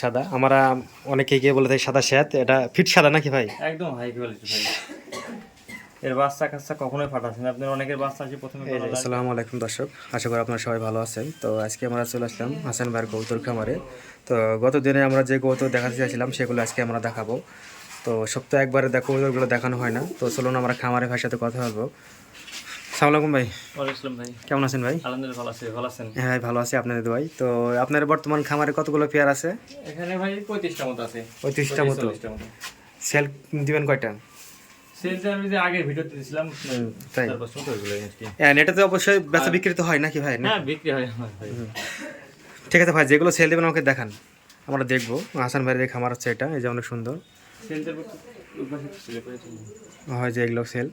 সাদা। আমরা অনেকে গিয়ে বলে থাকি সাদা শ্যাত এটা ফিট সাদা নাকি ভাই? একদম হাই কোয়ালিটি ভাই। এর বাচ্চা কাচ্চা কখনোই ফাটাচ্ছে না। আপনার অনেকের বাচ্চা আছে প্রথমে আসসালামু আলাইকুম দর্শক। আশা করি আপনারা সবাই ভালো আছেন। তো আজকে আমরা চলে আসলাম হাসান ভাইয়ের গৌতর খামারে। তো গত দিনে আমরা যে কৌতুর দেখাতে চাইছিলাম সেগুলো আজকে আমরা দেখাবো। তো সপ্তাহে একবারে দেখো কৌতুরগুলো দেখানো হয় না। তো চলুন আমরা খামারে ভাইয়ের সাথে কথা বলব। সালাম ভাই। ওয়ালাইকুম ভাই। কেমন আছেন ভাই? আলহামদুলিল্লাহ ভালো আছে ভালো আছেন? হ্যাঁ ভাই ভালো আছি আপনাদের ভাই। তো আপনার বর্তমান খামারে কতগুলো পেয়ার আছে? এখানে ভাই পঁয়ত্রিশটা মতো আছে। পঁয়ত্রিশটা মতো। সেল দিবেন কয়টা? ওইগুলো হ্যাঁ অবশ্যই বেচা বিক্রি তো হয় নাকি ভাই? না? হ্যাঁ বিক্রি হয় ঠিক আছে ভাই যেগুলো সেল দেবেন আমাকে দেখান। আমরা দেখব। হাসান ভাইয়ের যে খামার হচ্ছে এটা এই যে অনেক সুন্দর। হয় যে এগুলো সেল।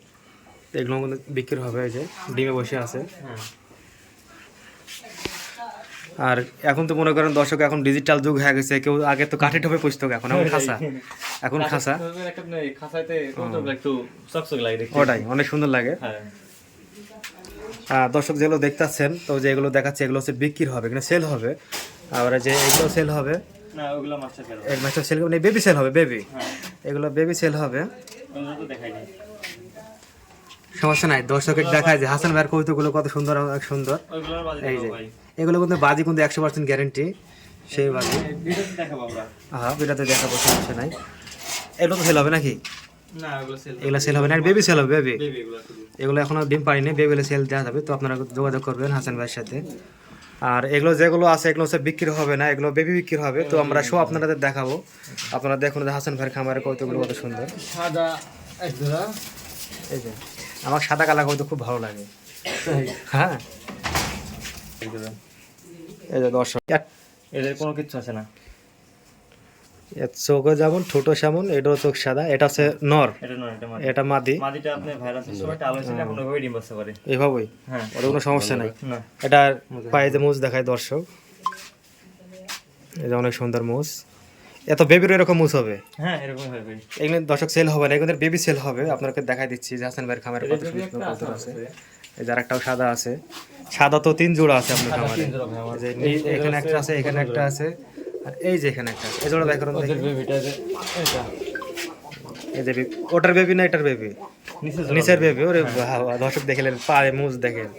এগুলো কিন্তু বিক্রি হবে এই যে ডিমে বসে আছে। আর এখন তো মনে করেন দর্শক এখন ডিজিটাল যুগ হয়ে গেছে কেউ আগে তো কাঠে ঠোপে পুষতো এখন এখন খাসা। এখন খাসা। দেখতে। ওটাই অনেক সুন্দর লাগে। হ্যাঁ। আর দর্শক যেগুলো দেখতেছেন তো যেগুলো দেখাচ্ছে এগুলো হচ্ছে বিক্রি হবে এখানে সেল হবে। আবার যে এগুলো সেল হবে। না ওগুলো মাস্টার মাসের সেল মানে বেবি সেল হবে বেবি হ্যাঁ। এগুলো বেবি সেল হবে। দেখাই সমস্যা নাই। দর্শকের দেখায় যে হাসান ভাইয়ের কবিতাগুলো কত সুন্দর অনেক সুন্দর। এই যে এগুলো কিন্তু বাজি কিন্তু একশো পার্সেন্ট গ্যারেন্টি সেই বাজি। ভিডিওতে দেখাবো আমরা হ্যাঁ এটাতে দেখাবো সমস্যা নাই। এগুলো তো সেল হবে নাকি? না ওগুলো সেল এগুলো সেল হবে না বেবি সেল হবে বেবি বেবি এগুলো এখনও ডিম পারিনি বেবিলে সেল দেওয়া যাবে তো আপনারা যোগাযোগ করবেন হাসান ভাইয়ের সাথে। আর এগুলো যেগুলো আছে এগুলো হচ্ছে বিক্রি হবে না এগুলো বেবি বিক্রি হবে তো আমরা শো আপনাদের দেখাবো। আপনারা দেখুন যে হাসান ভাইয়ের খামারের কৌতুকগুলো কত সুন্দর। সাদা এই যে। আমার সাদা কালা কৌতুক খুব ভালো লাগে। হ্যাঁ। এই যে দর্শক। এদের কোনো কিছু আছে না? চোখও যেমন ঠোঁটো সেমন এটাও চোখ সাদা এটা হচ্ছে নর। এটা নয় মাদি। মাদিটা আপনি ভাইরাসের সময় টাল এখন ওইভাবে ডিম বসতে পারে এভাবেই। হ্যাঁ। ওটা কোনো সমস্যা নাই। এটা পায়ে যে মুজ। দেখায় দর্শক। এটা অনেক সুন্দর মুজ। এত বেবির এরকম মুজ হবে? হ্যাঁ এরকম হবে। এগুলো দর্শক সেল হবে না এগুলো বেবি সেল হবে। আপনাকে দেখাই দিচ্ছি যে হাসান ভাইয়ের খামারে কত সুন্দর কবুতর আছে। এই যার একটাও সাদা আছে। সাদা তো তিন জোড়া আছে আপনার খামারে। যে এখানে একটা আছে এখানে একটা আছে। আর এই যে এখানে একটা আছে। এই জোড়া ব্যাকরণ দেখি। বেবিটা যে এটা এই যে ওটার বেবি না এটার বেবি নিচের বেবি ওরে বাবা, দর্শক দেখলেন পায়ে মুজ দেখেন।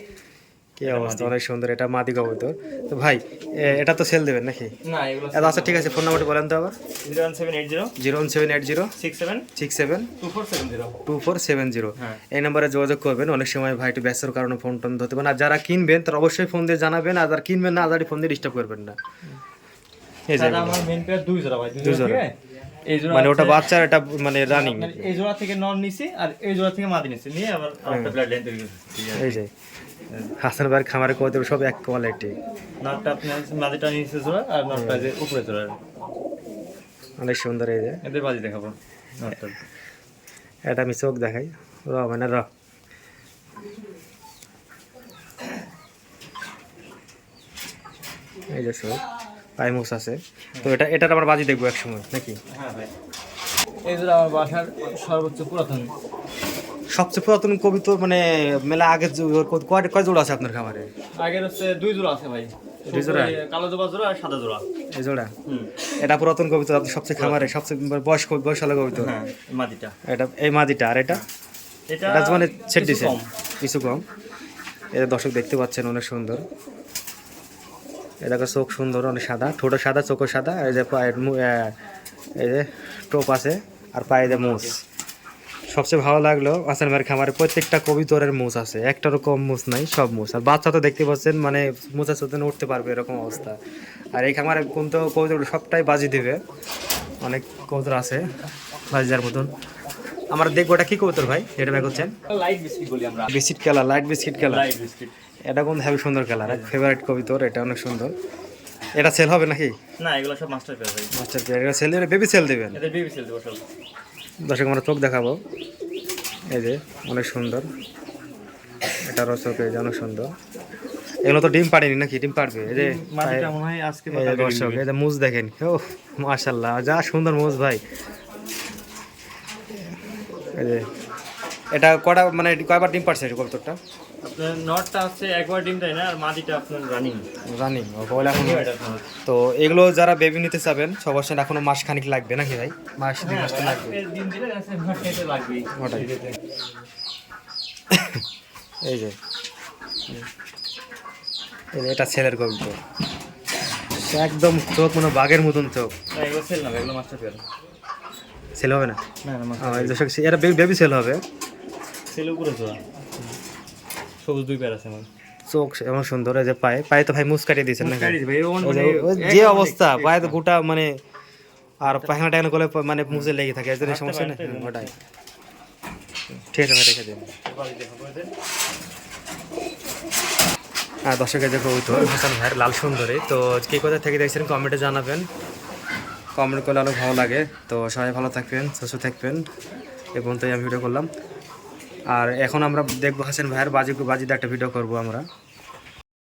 কি অবস্থা অনেক সুন্দর এটা মাদি কবুতর। তো ভাই এটা তো সেল দেবেন নাকি? না এগুলো আচ্ছা ঠিক আছে ফোন নাম্বারটা বলেন তো আবার। Zero one seven eight zero zero one seven eight zero six seven six seven two four seven zero two four seven zero হ্যাঁ। এই নাম্বারে যোগাযোগ করবেন অনেক সময় ভাইটি ব্যস্তর কারণে ফোন টোন ধরতে পারেন আর যারা কিনবেন তারা অবশ্যই ফোন দিয়ে জানাবেন আর যারা কিনবেন না আদারি ফোন দিয়ে ডিস্টার্ব করবেন না। এই যে আমার মেন পেয়ার দুই জোড়া ভাই দুই জোড়া মানে ওটা হচ্ছে- বাচ্চা এটা মানে রানিং এই জোড়া থেকে নন নিছি আর এই জোড়া থেকে মাদি নিছি নিয়ে আবার আরেকটা ব্লাড লাইন তৈরি করছি। এই যে। হাসান ভাইয়ের খামারে কত সব এক কোয়ালিটি নটটা আপনার মাদিটা নিচে জোড়া আর নটটা যে উপরে জোড়া। অনেক সুন্দর এই যে। এদের বাজি দেখাবো নটটা। এটা আমি চোখ দেখাই। র মানে র। এই যে চোখ পাইমুস আছে। তো এটা এটার আবার বাজি দেখব এক সময় নাকি? হ্যাঁ ভাই। এই জোড়া আমার বাসার সর্বোচ্চ পুরাতন। সবচেয়ে পুরাতন কবিতা মানে মেলা আগে কয় কয় জোড়া আছে আপনার খামারে? আগের হচ্ছে দুই জোড়া আছে ভাই। দুই জোড়া? কালো জোড়া জোড়া আর সাদা জোড়া। এই জোড়া? এটা পুরাতন কবিতা সবচেয়ে খামারে সবচেয়ে বয়স বয়সালা কবিতা? হ্যাঁ মাদিটা। এটা এই মাদিটা আর এটা? মানে ছেট কিছু কম। কিছু কম। এটা দর্শক দেখতে পাচ্ছেন অনেক সুন্দর। এটাকে চোখ সুন্দর অনেক সাদা। ঠোঁটো সাদা চোখও সাদা। এই যে পায়ের এই যে টোপ আছে আর পায়ে যে সবচেয়ে ভালো লাগল আসান ভাইয়ের খামারে প্রত্যেকটা কবিতরের মুছ আছে। একটারও কম মুছ নাই সব মুছ। আর বাচ্চা তো দেখতে পাচ্ছেন মানে মুছা চোদ্দ উঠতে পারবে এরকম অবস্থা। আর এই খামারে কোন তো কবিতর সবটাই বাজি দেবে। অনেক কবুতর আছে বাজি যার মতন। আমরা দেখব এটা কি কবুতর ভাই? এটা ব্যাগ হচ্ছেন লাইট বিস্কিট বলি আমরা। Biscuit colour light biscuit colour light biscuit. এটা কোন হেভি সুন্দর কালার ফেভারিট কবিতর এটা অনেক সুন্দর। এটা সেল হবে নাকি? না এগুলো সব মাস্টার পেয়ার ভাই মাস্টার পেয়ার এটা সেল বেবি সেল দেবেন বেবি সেল দেবো সব দর্শক আমরা চোখ দেখাবো। এই যে অনেক সুন্দর। এটারও চোখ এই যে অনেক সুন্দর। এগুলো তো ডিম পাড়েনি নাকি? ডিম পাড়বে? যে এই যে দর্শক এই যে মুজ দেখেন। ও মাশাল্লাহ যা সুন্দর মুজ ভাই। এই যে এটা কটা মানে কয়বার ডিম পারছে এটা কবুতরটা? আপনার নটটা হচ্ছে একবার ডিম দেয় না আর মাদিটা আপনার রানিং রানিং বলে এখন তো এগুলো যারা বেবি নিতে চাবেন সবার সাথে এখনও মাস খানিক লাগবে নাকি ভাই? মাস দুই মাস তো লাগবে। আছে ওটাই। এই যে এটা ছেলের কবিতা সে একদম চোখ মনে হয় বাঘের মতন চোখ। এগুলো সেল না এগুলো মাস্টার ছেলে। হবে না? দর্শক এরা বেবি ছেলে হবে। সেল উপরে তো সবুজ দুই পেয়ার আছে আমার। চোখ এমন সুন্দর যে পায়ে। পায়ে তো ভাই মুস কাটিয়ে দিয়েছেন না যে- মানে যে অবস্থা পায়ে তো গোটা মানে আর পায়খানা টায়খানা করলে মানে মুছে লেগে থাকে জন্য সমস্যা নেই? ওটাই। ঠিক আছে ভাই রেখে দিন। হ্যাঁ দর্শকের যে কবুতর হাসান ভাইয়ের লাল সুন্দরী তো কে কোথা থেকে দেখছেন কমেন্টে জানাবেন। কমেন্ট করলে আরও ভালো লাগে। তো সবাই ভালো থাকবেন সুস্থ থাকবেন। এ পর্যন্তই আমি ভিডিও করলাম। আর এখন আমরা দেখব হাসান ভাইয়ের বাজি বাজিতে একটা ভিডিও করব আমরা।